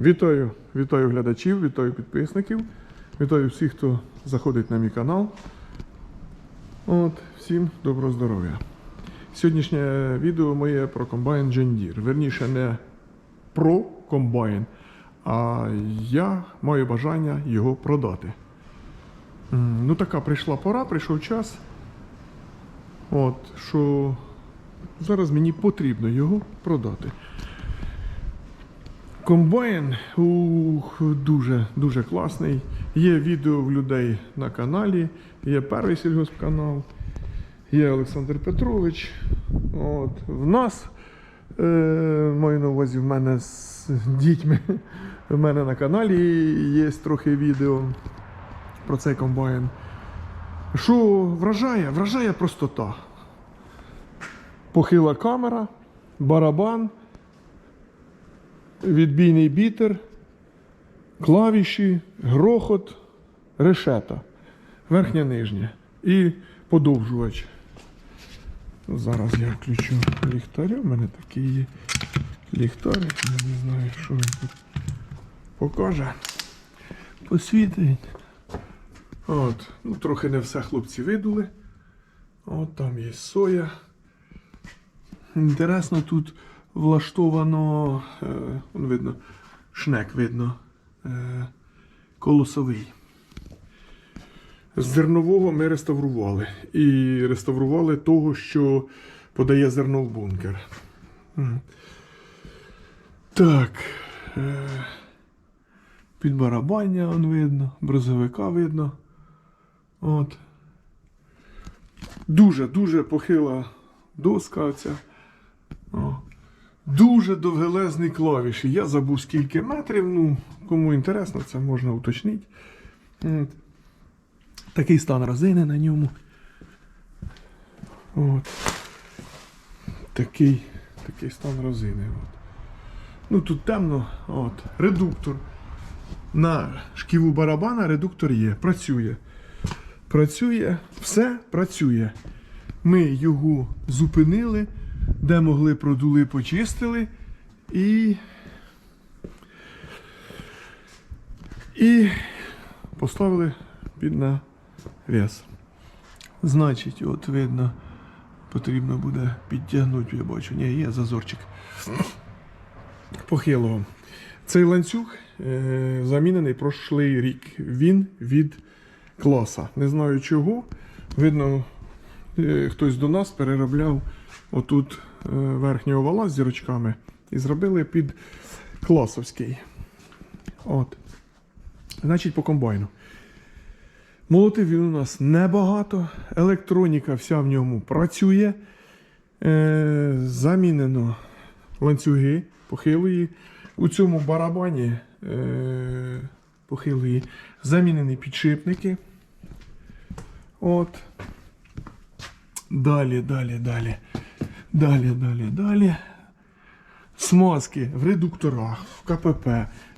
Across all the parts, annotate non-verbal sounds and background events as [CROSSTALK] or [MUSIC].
Вітаю, вітаю глядачів, вітаю підписників, вітаю всіх, хто заходить на мій канал. От, всім доброго здоров'я. Сьогоднішнє відео моє про комбайн John Deere. Верніше, не про комбайн, а я маю бажання його продати. Ну, така прийшла пора, прийшов час. От, що зараз мені потрібно його продати. Комбайн ух, дуже дуже класний. Є відео в людей на каналі, є перший сільгоспканал, є Олександр Петрович. От. В нас, е, маю на увазі, в мене з дітьми. В мене на каналі є трохи відео про цей комбайн. Що вражає? Вражає простота. Похила камера, барабан відбійний бітер, клавіші, грохот, решета, верхня нижня і подовжувач. Зараз я включу ліхтаря. У мене такий є ліхтарик, я не знаю, що він тут покаже. Посвітить. От, ну, трохи не все хлопці видули. От там є соя. Інтересно, тут влаштовано, е, он видно, шнек видно, е, колосовий. З зернового ми реставрували. І реставрували того, що подає зерно в бункер. Так. Е, під барабання он видно, брозовика видно. От. Дуже, дуже похила доска оця. Дуже довгелезний клавіші. Я забув скільки метрів. Ну, кому інтересно, це можна уточнити. Такий стан резини на ньому. От. Такий, такий стан резини. От. Ну тут темно. От. Редуктор. На шківу барабана редуктор є. Працює. Працює, все працює. Ми його зупинили, де могли продули, почистили і. І поставили під навіс. Значить, от видно, потрібно буде підтягнути, я бачу, ні, є зазорчик. Похилого. Цей ланцюг е, замінений прошлий рік. Він від класа. Не знаю чого. Видно, е, хтось до нас переробляв отут е, верхній овала з зірочками і зробили під класовський. От. Значить, по комбайну. Молотив він у нас небагато. Електроніка вся в ньому працює. Е, замінено ланцюги похилої. У цьому барабані е, похилої замінені підшипники. От. Далі, далі, далі. Далі, далі, далі. Смазки в редукторах, в КПП,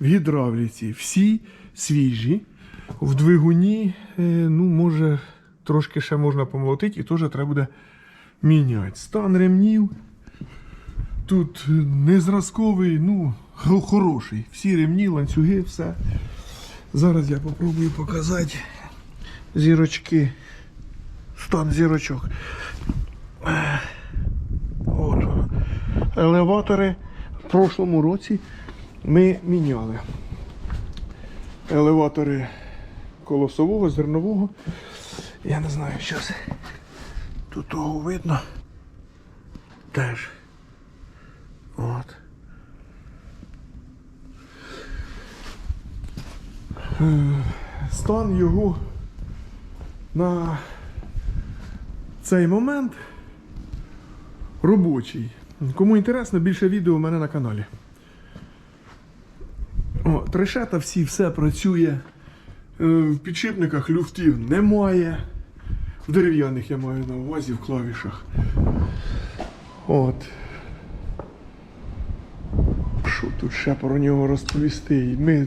в гідравліці. Всі свіжі. В двигуні, е, ну, може, трошки ще можна помолотити і теж треба буде міняти. Стан ремнів. Тут е, не зразковий, ну, хороший. Всі ремні, ланцюги, все. Зараз я попробую показати зірочки. Стан зірочок. Елеватори в прошлому році ми міняли. Елеватори колосового, зернового. Я не знаю, зараз тут того видно. Теж. От. Е, Стан його на цей момент робочий. Кому інтересно, більше відео у мене на каналі. О, трешета всі, все працює. Е, В підшипниках люфтів немає. В дерев'яних я маю на увазі в клавішах. От. Що тут ще про нього розповісти? Ми,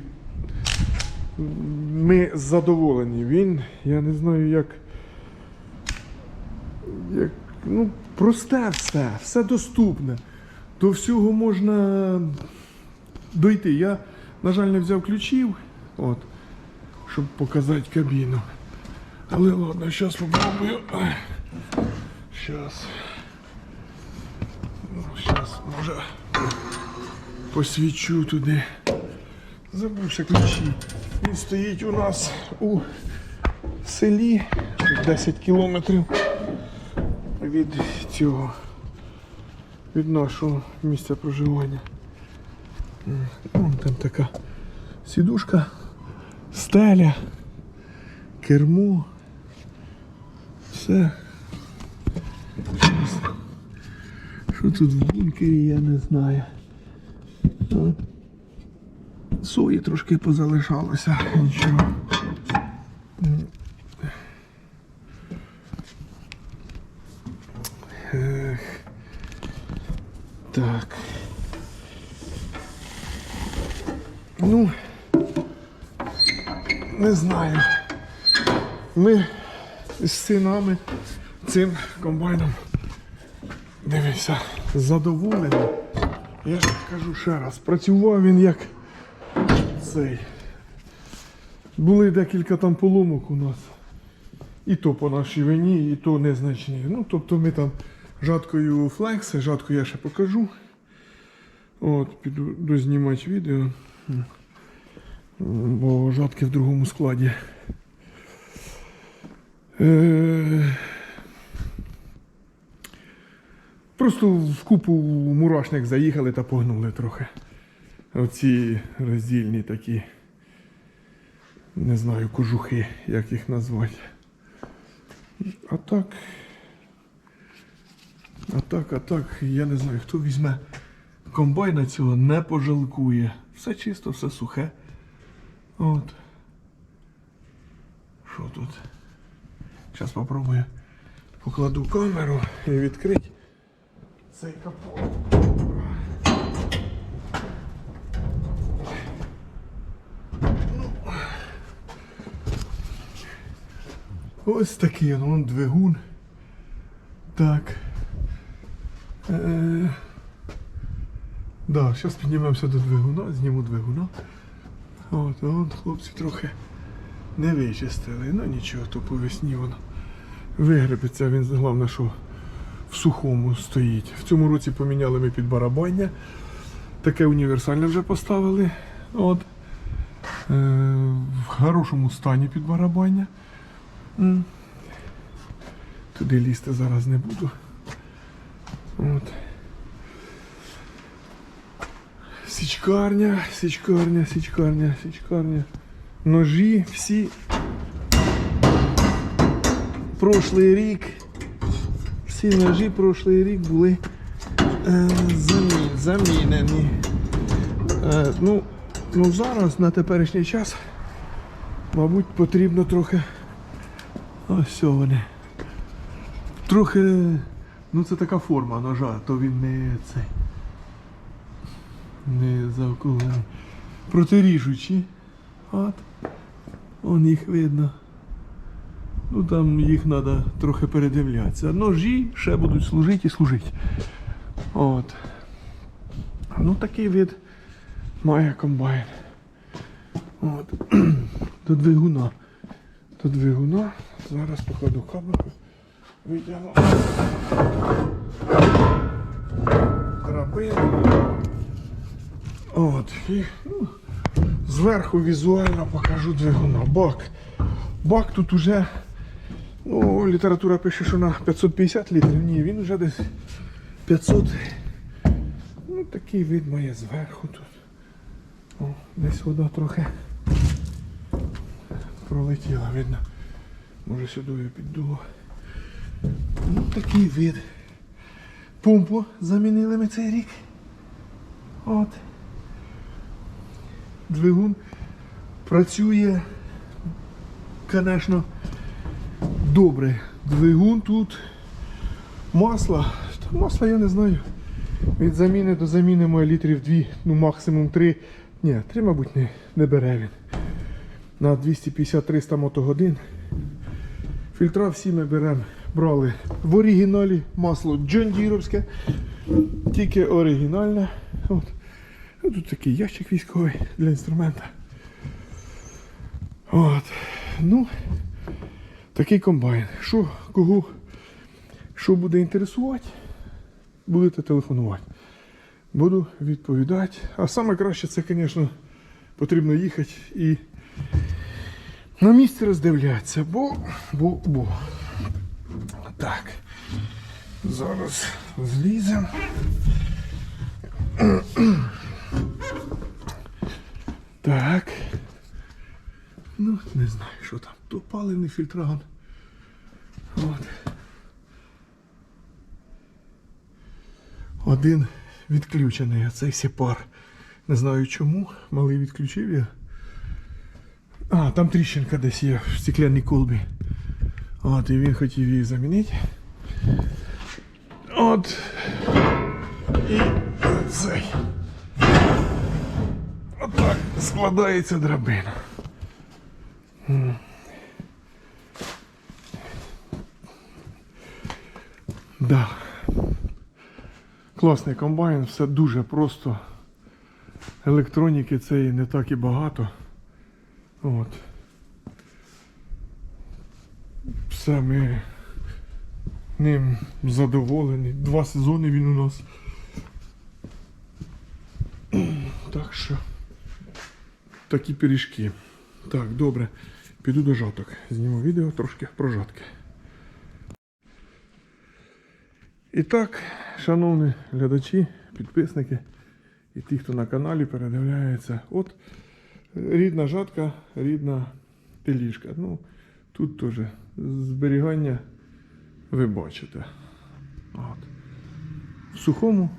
ми задоволені. Він, я не знаю, як. як ну, просте все, все доступне. До всього можна дойти. Я На жаль, не взяв ключів, от, щоб показати кабіну. Але ладно, зараз спробую. Зараз. Ну, зараз, може, посвічу туди. Забувся ключі. Він стоїть у нас у селі 10 кілометрів від цього, від нашого місця проживання. Вон там така сідушка, стеля, кермо. Все. Що тут в бункері, я не знаю. Сої трошки позалишалося, нічого. Так. Ну, не знаю. Ми з синами цим комбайном дивися, задоволені. Я ж кажу ще раз, працював він як цей. Були декілька там поломок у нас. І то по нашій вині, і то незначні. Ну, тобто ми там жаткою флекс, жатку я ще покажу. От, піду дознімати відео. Бо жатки в другому складі. Е, Просто в купу мурашник заїхали та погнули трохи. Оці роздільні такі. Не знаю, кожухи, як їх назвати. А так. А так, а так, я не знаю, хто візьме комбайна цього, не пожалкує. Все чисто, все сухе. От. Що тут? Зараз попробую. Покладу камеру і відкрити цей капот. Ось такий он двигун. Так. Е, да, зараз піднімемося до двигуна, зніму двигуна. От, от хлопці трохи не вичистили. Ну нічого, то по весні воно вигребеться. Він головне, що в сухому стоїть. В цьому році поміняли ми під барабання. Таке універсальне вже поставили. От. Е, в хорошому стані під барабання. Туди лізти зараз не буду. От. Січкарня, січкарня, січкарня, січкарня. Ножі всі. Прошлий рік. Всі ножі прошлий рік були е, замі- замінені. Е, ну, ну зараз на теперішній час, мабуть, потрібно трохи. Ось вони. Трохи. Ну це така форма ножа, то він не цей. Не заокруглений. Протиріжучі. От. Вон їх видно. Ну там їх треба трохи передивлятися. Ножі ще будуть служити і служити. От. Ну такий вид має комбайн. От. [CLEARS THROAT] До двигуна. До двигуна. Зараз покладу камеру. Витягну. Драбину. От. І, ну, зверху візуально покажу двигуна. Бак. Бак тут уже. Ну, література пише, що на 550 літрів. Ні, він вже десь 500. Ну, такий вид має зверху тут. О, десь вода трохи пролетіла, видно. Може сюди піддуло. Ну, такий вид. Помпу замінили ми цей рік. От. Двигун працює, звісно, добре. Двигун тут. Масло. Та масла я не знаю. Від заміни до заміни має літрів 2, ну максимум 3. Ні, 3, мабуть, не, не бере він. На 250-300 мотогодин. Фільтра всі ми беремо. Брали в оригіналі масло Джондіровське, тільки оригінальне. От. Ну, Тут такий ящик військовий для інструмента. От. Ну, такий комбайн. Що, кого, що буде інтересувати, будете телефонувати. Буду відповідати. А саме краще це, звісно, потрібно їхати і на місці роздивлятися, бо, бо, бо. Так. Зараз зліземо. Так. Ну, не знаю, що там. То паливний фільтрагон. От. Один відключений, а цей сепар. Не знаю чому. Малий відключив я. А, там тріщинка десь є в стеклянній колбі. От, і він хотів її замінити. От. І цей. Отак складається драбина. Да. Класний комбайн, все дуже просто. Електроніки цієї не так і багато. От. Все ми ним задоволені. Два сезони він у нас. Так що такі пиріжки. Так, добре. Піду до жаток. Зніму відео трошки про жатки. І так, шановні глядачі, підписники і ті, хто на каналі передивляється. От рідна жатка, рідна теліжка. Ну, тут теж зберігання ви бачите. От. В сухому,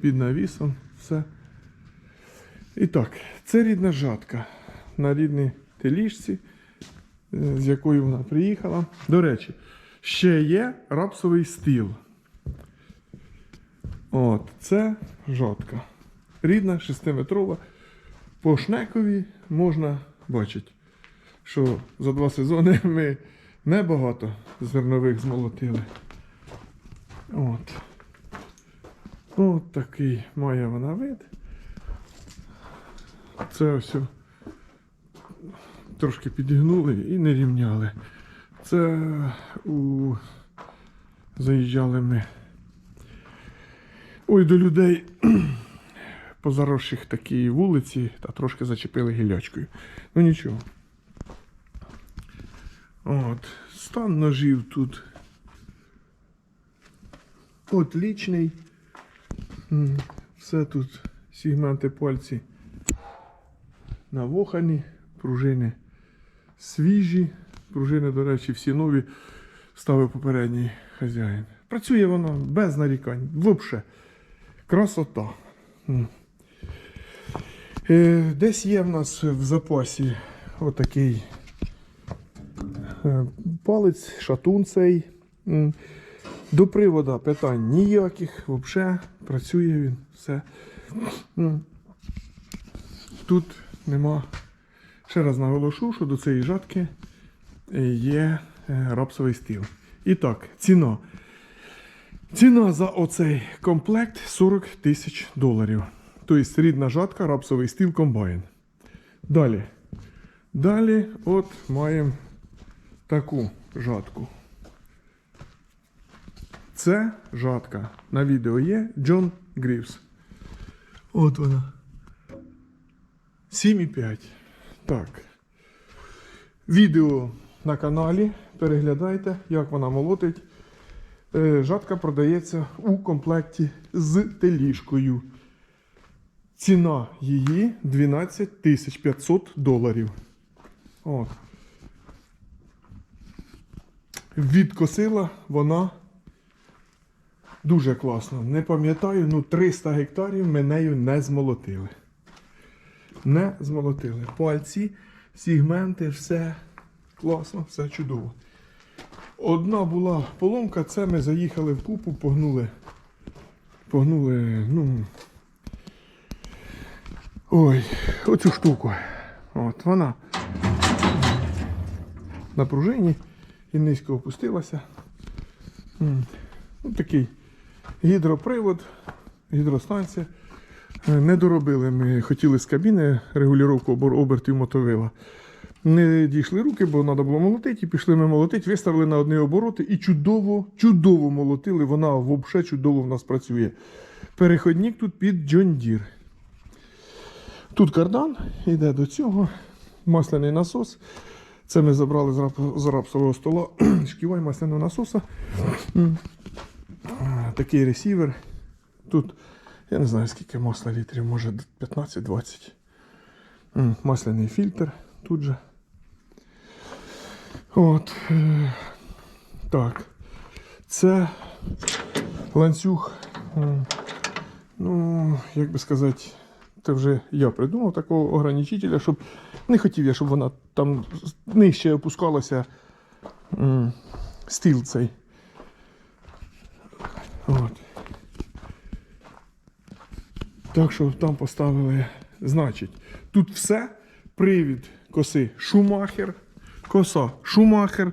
під навісом, все. І так, це рідна жатка на рідній теліжці, е, з якою вона приїхала. До речі, ще є рапсовий стіл. От, це жатка. Рідна, 6-метрова. По шнекові можна бачити, що за два сезони [LAUGHS] ми небагато зернових змолотили. От. От такий має вона вид. Це ось трошки підігнули і не рівняли. Це у заїжджали ми. Ой, до людей [CLEARS THROAT] по заросших такій вулиці та трошки зачепили гілячкою. Ну нічого. От, стан ножів тут. Отлічний. Все тут сегменти пальці навохані, пружини свіжі. Пружини, до речі, всі нові ставив попередній хазяїн. Працює воно без нарікань. Взагалі. Красота. Е, Десь є в нас в запасі отакий палець, шатун цей. До привода питань ніяких, взагалі працює він, все. Тут нема. Ще раз наголошу, що до цієї жатки е, є е, рапсовий стіл. І так, ціна. Ціна за оцей комплект 40 тисяч доларів. Тобто рідна жатка, рапсовий стіл, комбайн. Далі. Далі от маємо таку жатку. Це жатка. На відео є Джон Грівс. От вона. 7,5. Так. Відео на каналі. Переглядайте, як вона молотить. Е, Жатка продається у комплекті з теліжкою. Ціна її 12 тисяч 500 доларів. От. Відкосила вона дуже класно. Не пам'ятаю, ну 300 гектарів ми нею не змолотили. Не змолотили. Пальці, сегменти, все класно, все чудово. Одна була поломка, це ми заїхали в купу, погнули. Погнули, ну. Ой, оцю штуку. От вона на пружині і низько опустилася. М. Ну, такий гідропривод, гідростанція. Е, Не доробили ми хотіли з кабіни регулювання обер- обертів мотовила. Не дійшли руки, бо треба було молотити, і пішли ми молотити, виставили на одні обороти і чудово, чудово молотили. Вона взагалі чудово в нас працює. Переходник тут під Deere. Тут кардан йде до цього, масляний насос. Це ми забрали з рап- з рапсового стола [CLEARS THROAT] шківай масляного насоса. Такий ресівер. Тут я не знаю скільки масла літрів, може 15-20. Масляний фільтр тут же. От. е, Так. Це ланцюг. Ну, як би сказати, це вже я придумав такого ограничителя, щоб не хотів я, щоб вона там нижче опускалася стіл цей. От. Так що там поставили, значить, тут все. Привід коси Шумахер, коса Шумахер,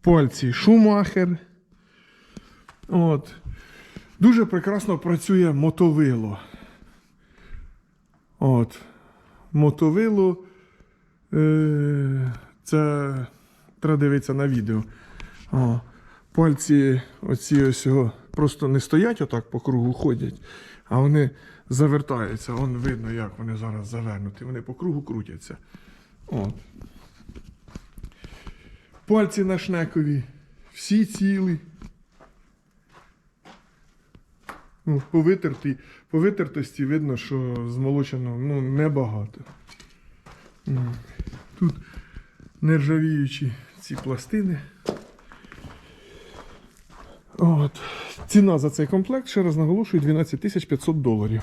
пальці Шумахер. От. Дуже прекрасно працює мотовило. От. Мотовило. Е, це треба дивитися на відео. О, пальці оці ось просто не стоять отак по кругу ходять, а вони завертаються. Вон видно, як вони зараз завернуті. Вони по кругу крутяться. От. Пальці на шнекові. Всі цілі. Ну, по, витерті, по витертості видно, що змолочено ну, небагато. М. Тут нержавіючі ці пластини. От. Ціна за цей комплект, ще раз наголошую, 12 500 доларів.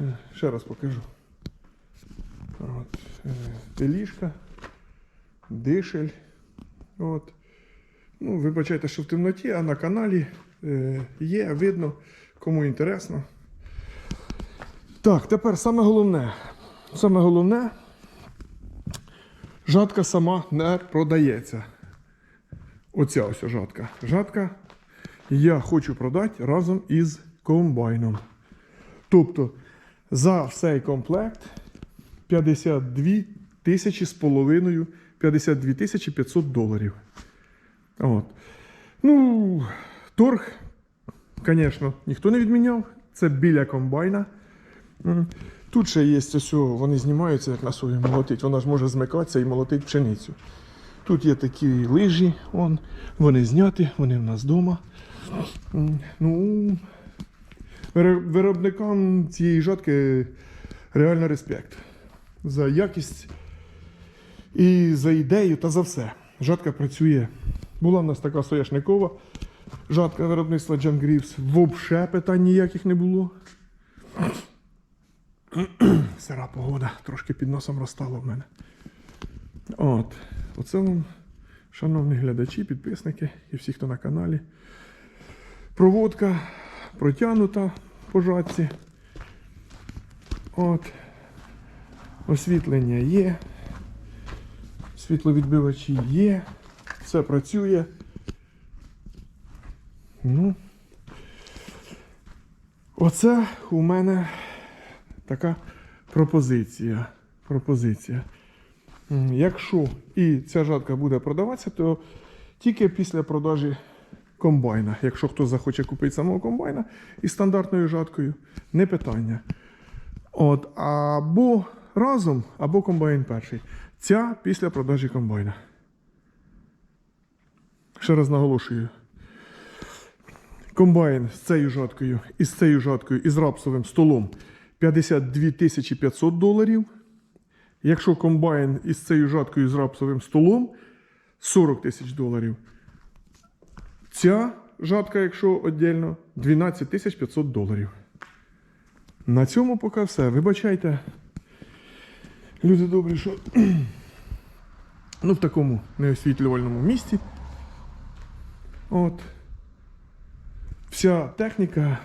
Е, Ще раз покажу. От. Теліжка, дишель. От. Ну, вибачайте, що в темноті, а на каналі е, є, видно, кому інтересно. Так, тепер саме головне. Саме головне, жатка сама не продається. Оця ось жатка. Жатка я хочу продати разом із комбайном. Тобто за цей комплект 52 тисячі з половиною, 52 тисячі 500 доларів. От. Ну, торг, звісно, ніхто не відміняв. Це біля комбайна. Тут ще є ось, вони знімаються, як на сої молотить. Вона ж може змикатися і молотить пшеницю. Тут є такі лижі, он, вони зняті, вони в нас вдома. Ну, виробникам цієї жатки реально респект. За якість і за ідею та за все. Жатка працює. Була в нас така соняшникова жатка виробництва Greaves. Взагалі питань ніяких не було. [CLEARS THROAT] Сира погода, трошки під носом розстало в мене. От. Оце вам, шановні глядачі, підписники і всі, хто на каналі. Проводка протягнута по жатці. От. Освітлення є. Світловідбивачі є. Все працює. Ну. Оце у мене така пропозиція. Пропозиція. Якщо і ця жатка буде продаватися, то тільки після продажі комбайна. Якщо хтось захоче купити самого комбайна із стандартною жаткою, не питання. От, або разом, або комбайн перший. Ця після продажі комбайна. Ще раз наголошую. Комбайн з цією жаткою і з цією жаткою і з рапсовим столом 52 500 доларів. Якщо комбайн із цією жаткою з рапсовим столом 40 тисяч доларів. Ця жатка, якщо віддільно, 12 тисяч 500 доларів. На цьому поки все. Вибачайте. Люди добрі, що [CLEARS THROAT] ну, в такому неосвітлювальному місці. От. Вся техніка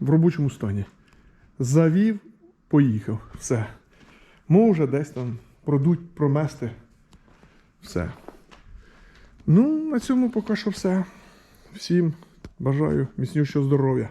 в робочому стані. Завів, поїхав. Все. Може десь там продуть, промести. Все. Ну, на цьому поки що все. Всім бажаю міцнішого здоров'я.